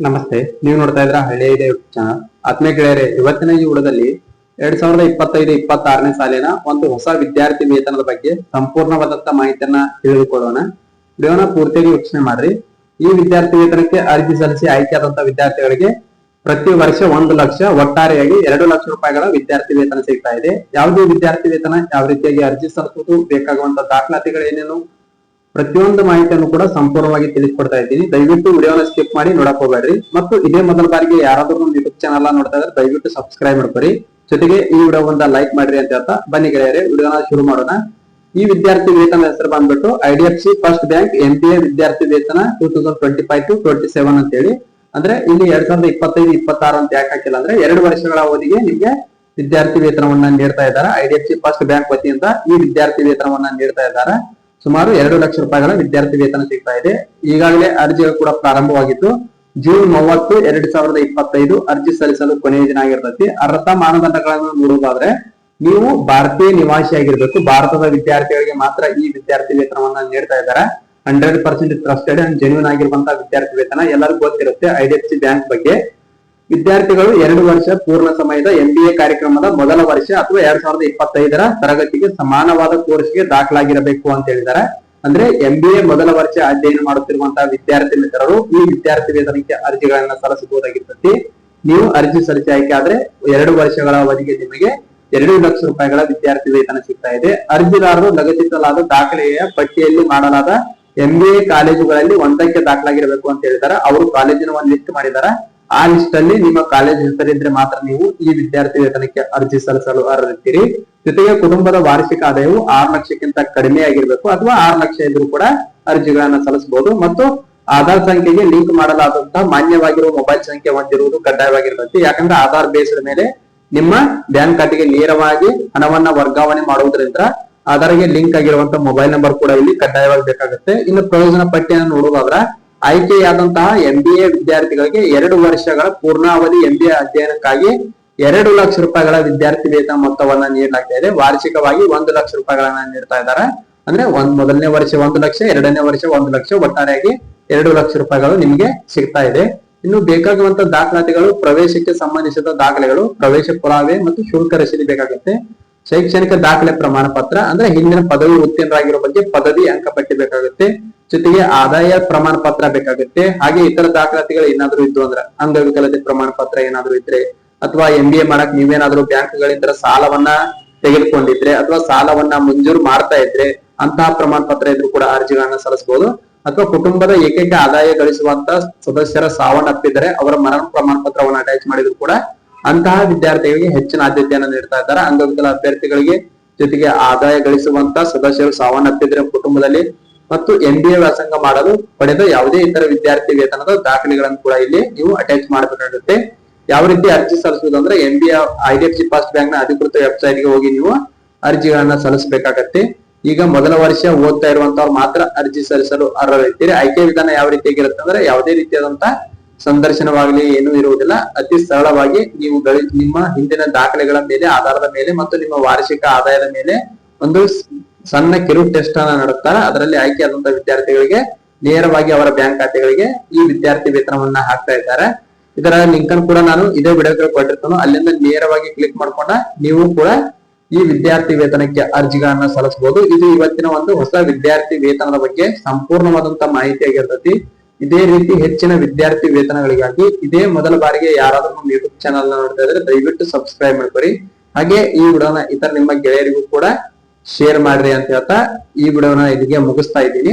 ನಮಸ್ತೆ, ನೀವು ನೋಡ್ತಾ ಇದ್ರ ಹಳ್ಳಿ ಇದೆ ಚಾನಲ್ ಆತ್ಮೀಯ ಗೆಳೆಯರೇ, ಇವತ್ತಿನ ಈ ಉಡದಲ್ಲಿ ಎರಡ್ ಸಾವಿರದ ಇಪ್ಪತ್ತೈದು, ಇಪ್ಪತ್ತಾರನೇ ಸಾಲಿನ ಒಂದು ಹೊಸ ವಿದ್ಯಾರ್ಥಿ ವೇತನದ ಬಗ್ಗೆ ಸಂಪೂರ್ಣವಾದಂತ ಮಾಹಿತಿಯನ್ನ ತಿಳಿದುಕೊಳ್ಳೋಣ. ವಿಡಿಯೋನ ಪೂರ್ತಿಯಾಗಿ ವೀಕ್ಷಣೆ ಮಾಡ್ರಿ. ಈ ವಿದ್ಯಾರ್ಥಿ ವೇತನಕ್ಕೆ ಅರ್ಜಿ ಸಲ್ಲಿಸಿ ಆಯ್ಕೆಯಾದಂತ ವಿದ್ಯಾರ್ಥಿಗಳಿಗೆ ಪ್ರತಿ ವರ್ಷ ಒಂದು ಲಕ್ಷ, ಒಟ್ಟಾರೆಯಾಗಿ ಎರಡು ಲಕ್ಷ ರೂಪಾಯಿಗಳ ವಿದ್ಯಾರ್ಥಿ ವೇತನ ಸಿಗ್ತಾ ಇದೆ. ಯಾವುದೇ ವಿದ್ಯಾರ್ಥಿ ವೇತನ? ಯಾವ ರೀತಿಯಾಗಿ ಅರ್ಜಿ ಸಲ್ಲಿಸುವುದು? ಬೇಕಾಗುವಂತ ದಾಖಲಾತಿಗಳು ಏನೇನು? ಪ್ರತಿಯೊಂದು ಮಾಹಿತಿಯನ್ನು ಕೂಡ ಸಂಪೂರ್ಣವಾಗಿ ತಿಳಿಸ್ಕೊಡ್ತಾ ಇದ್ದೀನಿ. ದಯವಿಟ್ಟು ವಿಡಿಯೋನ ಸ್ಕಿಪ್ ಮಾಡಿ ನೋಡಕ್ ಹೋಗ್ಬೇಡ್ರಿ. ಮತ್ತು ಇದೇ ಮೊದಲ ಬಾರಿಗೆ ಯಾರಾದ್ರೂ ನಮ್ಮ ಯೂಟ್ಯೂಬ್ ಚಾನಲ್ ನೋಡ್ತಾ ಇದ್ರೆ ದಯವಿಟ್ಟು ಸಬ್ಸ್ಕ್ರೈಬ್ ಮಾಡ್ಕೊರಿ. ಜೊತೆಗೆ ಈ ವಿಡಿಯೋ ಒಂದ ಲೈಕ್ ಮಾಡ್ರಿ ಅಂತ ಹೇಳ್ತಾ ಬನ್ನಿ ಗೆಳೆಯರೆ, ವಿಡಿಯೋನ ಶುರು ಮಾಡೋಣ. ಈ ವಿದ್ಯಾರ್ಥಿ ವೇತನ ಹೆಸರು ಬಂದ್ಬಿಟ್ಟು I C first bank M P A ವಿದ್ಯಾರ್ಥಿ ವೇತನ two thousand twenty five to twenty seven ಅಂತ ಹೇಳಿ ಅಂದ್ರೆ ಇಲ್ಲಿ ಎರಡ್ ಸಾವಿರದ ಇಪ್ಪತ್ತೈದು, ಇಪ್ಪತ್ತಾರು ಅಂತ ಯಾಕೆ ಹಾಕಿಲ್ಲ ಅಂದ್ರೆ ಎರಡು ವರ್ಷಗಳ ಅವಧಿಗೆ ನಿಮ್ಗೆ ವಿದ್ಯಾರ್ಥಿ ವೇತನವನ್ನ ನೀಡ್ತಾ ಇದ್ದಾರೆ. I D C first bank ವತಿಯಿಂದ ಈ ವಿದ್ಯಾರ್ಥಿ ವೇತನವನ್ನ ನೀಡ್ತಾ ಇದ್ದಾರೆ. ಸುಮಾರು ಎರಡು ಲಕ್ಷ ರೂಪಾಯಿಗಳ ವಿದ್ಯಾರ್ಥಿ ವೇತನ ಸಿಗ್ತಾ ಇದೆ. ಈಗಾಗಲೇ ಅರ್ಜಿ ಕೂಡ ಪ್ರಾರಂಭವಾಗಿದ್ದು, ಜೂನ್ ಮೂವತ್ತು, ಎರಡ್ ಸಾವಿರದ ಇಪ್ಪತ್ತೈದು ಅರ್ಜಿ ಸಲ್ಲಿಸಲು ಕೊನೆಯ ದಿನ ಆಗಿರ್ತೈತಿ. ಅರ್ಹತಾ ಮಾನದಂಡಗಳನ್ನು ನೋಡುವುದಾದ್ರೆ, ನೀವು ಭಾರತೀಯ ನಿವಾಸಿ ಆಗಿರ್ಬೇಕು. ಭಾರತದ ವಿದ್ಯಾರ್ಥಿಗಳಿಗೆ ಮಾತ್ರ ಈ ವಿದ್ಯಾರ್ಥಿ ವೇತನವನ್ನ ನೀಡ್ತಾ ಇದ್ದಾರೆ. Hundred percent trusted and genuine ಆಗಿರುವಂತಹ ವಿದ್ಯಾರ್ಥಿ ವೇತನ ಎಲ್ಲರಿಗೂ ಗೊತ್ತಿರುತ್ತೆ. ಐ ಬ್ಯಾಂಕ್ ಬಗ್ಗೆ. ವಿದ್ಯಾರ್ಥಿಗಳು ಎರಡು ವರ್ಷ ಪೂರ್ಣ ಸಮಯದ ಎಂ ಬಿ ಎ ಕಾರ್ಯಕ್ರಮದ ಮೊದಲ ವರ್ಷ ಅಥವಾ ಎರಡ್ ಸಾವಿರದ ಇಪ್ಪತ್ತೈದರ ತರಗತಿಗೆ ಸಮಾನವಾದ ಕೋರ್ಸ್ಗೆ ದಾಖಲಾಗಿರಬೇಕು ಅಂತ ಹೇಳಿದ್ದಾರೆ. ಅಂದ್ರೆ ಎಂ ಬಿ ಎ ಮೊದಲ ವರ್ಷ ಅಧ್ಯಯನ ಮಾಡುತ್ತಿರುವಂತಹ ವಿದ್ಯಾರ್ಥಿ ಮಿತ್ರರು ಈ ವಿದ್ಯಾರ್ಥಿ ವೇತನಕ್ಕೆ ಅರ್ಜಿಗಳನ್ನ ಸಲ್ಲಿಸಬಹುದಾಗಿರ್ತತಿ. ನೀವು ಅರ್ಜಿ ಸಲ್ಲಿಸಿ ಆಯ್ಕೆ ಆದ್ರೆ ಎರಡು ವರ್ಷಗಳ ಅವಧಿಗೆ ನಿಮಗೆ ಎರಡು ಲಕ್ಷ ರೂಪಾಯಿಗಳ ವಿದ್ಯಾರ್ಥಿ ವೇತನ ಸಿಗ್ತಾ ಇದೆ. ಅರ್ಜಿದಾರರು ಲಗತ್ತಿಸಲಾದ ದಾಖಲೆಯ ಪಟ್ಟಿಯಲ್ಲಿ ಮಾಡಲಾದ ಎಂ ಬಿ ಎ ಕಾಲೇಜುಗಳಲ್ಲಿ ಒಂದಕ್ಕೆ ದಾಖಲಾಗಿರಬೇಕು ಅಂತ ಹೇಳಿದಾರೆ ಅವರು ಕಾಲೇಜಿನ ಒಂದು ಲಿಸ್ಟ್ ಮಾಡಿದ್ದಾರೆ. ಆ ಲಿಸ್ಟ್ ಅಲ್ಲಿ ನಿಮ್ಮ ಕಾಲೇಜ್ ಹೆಸರಿದ್ರೆ ಮಾತ್ರ ನೀವು ಈ ವಿದ್ಯಾರ್ಥಿ ವೇತನಕ್ಕೆ ಅರ್ಜಿ ಸಲ್ಲಿಸಲು ಅರ್ಹರಿದ್ದೀರಿ. ಜೊತೆಗೆ ಕುಟುಂಬದ ವಾರ್ಷಿಕ ಆದಾಯವು ಆರು ಲಕ್ಷಕ್ಕಿಂತ ಕಡಿಮೆ ಆಗಿರ್ಬೇಕು ಅಥವಾ ಆರು ಲಕ್ಷ ಇದ್ರೂ ಕೂಡ ಅರ್ಜಿಗಳನ್ನ ಸಲ್ಲಿಸಬಹುದು. ಮತ್ತು ಆಧಾರ್ ಸಂಖ್ಯೆಗೆ ಲಿಂಕ್ ಮಾಡಲಾದಂತಹ ಮಾನ್ಯವಾಗಿರುವ ಮೊಬೈಲ್ ಸಂಖ್ಯೆ ಹೊಂದಿರುವುದು ಕಡ್ಡಾಯವಾಗಿರ್ತದೆ ಯಾಕಂದ್ರೆ ಆಧಾರ್ ಬೇಸ್ಡ್ ಮೇಲೆ ನಿಮ್ಮ ಬ್ಯಾಂಕ್ ಖಾತೆಗೆ ನೇರವಾಗಿ ಹಣವನ್ನ ವರ್ಗಾವಣೆ ಮಾಡುವುದರಿಂದ ಆಧಾರ್ಗೆ ಲಿಂಕ್ ಆಗಿರುವಂತಹ ಮೊಬೈಲ್ ನಂಬರ್ ಕೂಡ ಇಲ್ಲಿ ಕಡ್ಡಾಯವಾಗಿ ಬೇಕಾಗುತ್ತೆ. ಇನ್ನು ಪ್ರಯೋಜನ ಪಟ್ಟಿಯನ್ನು ನೋಡುವುದಾದ್ರೆ ಆಯ್ಕೆಯಾದಂತಹ ಎಂ ಬಿ ಎ ವಿದ್ಯಾರ್ಥಿಗಳಿಗೆ ಎರಡು ವರ್ಷಗಳ ಪೂರ್ಣಾವಧಿ ಎಂ ಬಿ ಎ ಅಧ್ಯಯನಕ್ಕಾಗಿ ಎರಡು ಲಕ್ಷ ರೂಪಾಯಿಗಳ ವಿದ್ಯಾರ್ಥಿ ವೇತನ ಮೊತ್ತವನ್ನ ನೀಡಲಾಗ್ತಾ ಇದೆ. ವಾರ್ಷಿಕವಾಗಿ ಒಂದು ಲಕ್ಷ ರೂಪಾಯಿಗಳನ್ನ ನೀಡ್ತಾ ಇದ್ದಾರೆ. ಅಂದ್ರೆ ಒಂದ್ ಮೊದಲನೇ ವರ್ಷ ಒಂದು ಲಕ್ಷ, ಎರಡನೇ ವರ್ಷ ಒಂದು ಲಕ್ಷ, ಒಟ್ಟಾರೆಯಾಗಿ ಎರಡು ಲಕ್ಷ ರೂಪಾಯಿಗಳು ನಿಮಗೆ ಸಿಗ್ತಾ ಇದೆ. ಇನ್ನು ಬೇಕಾಗುವಂತ ದಾಖಲಾತಿಗಳು ಪ್ರವೇಶಕ್ಕೆ ಸಂಬಂಧಿಸಿದ ದಾಖಲೆಗಳು ಪ್ರವೇಶ ಪುರಾವೆ ಮತ್ತು ಶುಲ್ಕ ರಸೀದಿ ಬೇಕಾಗುತ್ತೆ. ಶೈಕ್ಷಣಿಕ ದಾಖಲೆ ಪ್ರಮಾಣ ಪತ್ರ, ಅಂದ್ರೆ ಹಿಂದಿನ ಪದವಿ ಉತ್ತೀರ್ಣರಾಗಿರೋ ಬಗ್ಗೆ ಪದವಿ ಅಂಕ ಪಟ್ಟಿ ಬೇಕಾಗುತ್ತೆ, ಜೊತೆಗೆ ಆದಾಯ ಪ್ರಮಾಣ ಪತ್ರ ಬೇಕಾಗುತ್ತೆ, ಹಾಗೆ ಇತರ ದಾಖಲಾತಿಗಳು ಏನಾದ್ರು ಇದ್ದು ಅಂದ್ರೆ ಅಂಗವಿಕಲತೆ ಪ್ರಮಾಣ ಪತ್ರ ಏನಾದ್ರು ಇದ್ರೆ, ಅಥವಾ ಎಂ ಬಿ ಎ ಮಾಡಕ್ ನೀವೇನಾದ್ರೂ ಬ್ಯಾಂಕ್ಗಳಿಂದ ಸಾಲವನ್ನ ತೆಗೆದುಕೊಂಡಿದ್ರೆ, ಅಥವಾ ಸಾಲವನ್ನ ಮಂಜೂರು ಮಾಡ್ತಾ ಇದ್ರೆ, ಅಂತಹ ಪ್ರಮಾಣ ಪತ್ರ ಇದ್ರು ಕೂಡ ಅರ್ಜಿಗಳನ್ನ ಸಲ್ಲಿಸಬಹುದು ಅಥವಾ ಕುಟುಂಬದ ಏಕೈಕ ಆದಾಯ ಗಳಿಸುವಂತ ಸದಸ್ಯರ ಸಾವನ್ನಪ್ಪಿದರೆ ಅವರ ಮರಣ ಪ್ರಮಾಣ ಪತ್ರವನ್ನು ಅಟ್ಯಾಚ್ ಮಾಡಿದ್ರು ಕೂಡ ಅಂತಹ ವಿದ್ಯಾರ್ಥಿಗಳಿಗೆ ಹೆಚ್ಚಿನ ಆದ್ಯತೆಯನ್ನು ನೀಡ್ತಾ ಇದ್ದಾರೆ. ಅಂಗವಿಕಲ ಅಭ್ಯರ್ಥಿಗಳಿಗೆ ಜೊತೆಗೆ ಆದಾಯ ಗಳಿಸುವಂತ ಸದಸ್ಯರು ಸಾವನ್ನಪ್ಪಿದ್ರೆ ಕುಟುಂಬದಲ್ಲಿ ಮತ್ತು ಎಂ ಬಿ ಎ ವ್ಯಾಸಂಗ ಮಾಡಲು ಪಡೆದ ಯಾವುದೇ ಇತರ ವಿದ್ಯಾರ್ಥಿ ವೇತನದ ದಾಖಲೆಗಳನ್ನು ಕೂಡ ಇಲ್ಲಿ ನೀವು ಅಟ್ಯಾಚ್ ಮಾಡಬೇಕಾಗುತ್ತೆ ಯಾವ ರೀತಿ ಅರ್ಜಿ ಸಲ್ಲಿಸುವುದು ಅಂದ್ರೆ M B I D F C fast ಬ್ಯಾಂಕ್ನ ಅಧಿಕೃತ ವೆಬ್ಸೈಟ್ಗೆ ಹೋಗಿ ನೀವು ಅರ್ಜಿಗಳನ್ನ ಸಲ್ಲಿಸಬೇಕಾಗತ್ತೆ. ಈಗ ಮೊದಲ ವರ್ಷ ಓದ್ತಾ ಇರುವಂತವ್ರು ಮಾತ್ರ ಅರ್ಜಿ ಸಲ್ಲಿಸಲು ಅರ್ಹರಿರ್ತೀರಿ ಆಯ್ಕೆ ವಿಧಾನ ಯಾವ ರೀತಿಯಾಗಿರುತ್ತೆ ಅಂದ್ರೆ ಯಾವುದೇ ರೀತಿಯಾದಂತ ಸಂದರ್ಶನವಾಗಲಿ ಏನೂ ಇರುವುದಿಲ್ಲ. ಅತಿ ಸರಳವಾಗಿ ನೀವು ನಿಮ್ಮ ಹಿಂದಿನ ದಾಖಲೆಗಳ ಮೇಲೆ, ಆಧಾರದ ಮೇಲೆ ಮತ್ತು ನಿಮ್ಮ ವಾರ್ಷಿಕ ಆದಾಯದ ಮೇಲೆ ಒಂದು ಸಣ್ಣ ಕಿರು ಟೆಸ್ಟ್ ಅನ್ನ ನಡೆಸ್ತಾರೆ. ಅದರಲ್ಲಿ ಆಯ್ಕೆಯಾದಂತಹ ವಿದ್ಯಾರ್ಥಿಗಳಿಗೆ ನೇರವಾಗಿ ಅವರ ಬ್ಯಾಂಕ್ ಖಾತೆಗಳಿಗೆ ಈ ವಿದ್ಯಾರ್ಥಿ ವೇತನವನ್ನ ಹಾಕ್ತಾ ಇದ್ದಾರೆ. ಇದರ ಲಿಂಕ್ ಅನ್ನು ಕೂಡ ನಾನು ಇದೇ ವಿಡಿಯೋ ಕೊಟ್ಟಿರ್ತಾನೋ. ಅಲ್ಲಿಂದ ನೇರವಾಗಿ ಕ್ಲಿಕ್ ಮಾಡ್ಕೊಂಡ ನೀವು ಕೂಡ ಈ ವಿದ್ಯಾರ್ಥಿ ವೇತನಕ್ಕೆ ಅರ್ಜಿಗಳನ್ನ ಸಲ್ಲಿಸಬಹುದು. ಇದು ಇವತ್ತಿನ ಒಂದು ಹೊಸ ವಿದ್ಯಾರ್ಥಿ ವೇತನದ ಬಗ್ಗೆ ಸಂಪೂರ್ಣವಾದಂತ ಮಾಹಿತಿ ಆಗಿರ್ತೈತಿ. ಇದೇ ರೀತಿ ಹೆಚ್ಚಿನ ವಿದ್ಯಾರ್ಥಿ ವೇತನಗಳಿಗಾಗಿ ಇದೇ ಮೊದಲ ಬಾರಿಗೆ ಯಾರಾದರೂ ನಮ್ಮ ಯೂಟ್ಯೂಬ್ ಚಾನಲ್ ನೋಡ್ತಾ ಇದ್ರೆ ದಯವಿಟ್ಟು ಸಬ್ಸ್ಕ್ರೈಬ್ ಮಾಡ್ಕೊರಿ ಹಾಗೆ ಈ ವಿಡಿಯೋನ ಇತರ ನಿಮ್ಮ ಗೆಳೆಯರಿಗೂ ಕೂಡ ಶೇರ್ ಮಾಡ್ರಿ ಅಂತ ಹೇಳ್ತಾ ಈ ವಿಡಿಯೋನ ಇಲ್ಲಿಗೆ ಮುಗಿಸ್ತಾ ಇದ್ದೀನಿ.